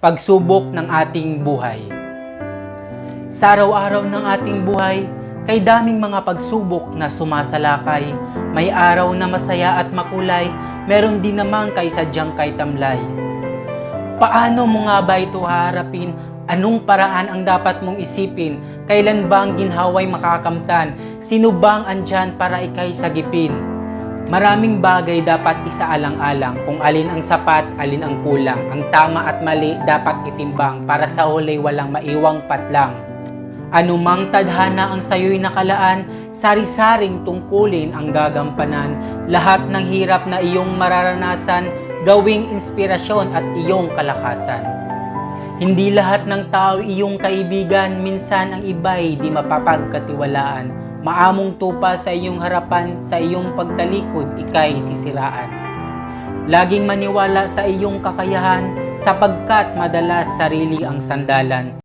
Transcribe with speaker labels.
Speaker 1: Pagsubok ng ating buhay Sa araw-araw ng ating buhay, kay daming mga pagsubok na sumasalakay, may araw na masaya at makulay, meron din namang kay sadyang kay tamlay. Paano mo nga ba ito haharapin? Anong paraan ang dapat mong isipin? Kailan ba ang ginhaway makakamtan? Sino bang andyan para ikay sagipin? Maraming bagay dapat isaalang-alang kung alin ang sapat, alin ang kulang. Ang tama at mali dapat itimbang para sa huli walang maiwang patlang. Anumang tadhana ang sayo'y nakalaan, sari-saring tungkulin ang gagampanan. Lahat ng hirap na iyong mararanasan, gawing inspirasyon at iyong kalakasan. Hindi lahat ng tao iyong kaibigan, minsan ang iba'y di mapapagkatiwalaan. Maamong tupa sa iyong harapan, sa iyong pagtalikod, ikay sisiraan. Laging maniwala sa iyong kakayahan, sapagkat madalas sarili ang sandalan.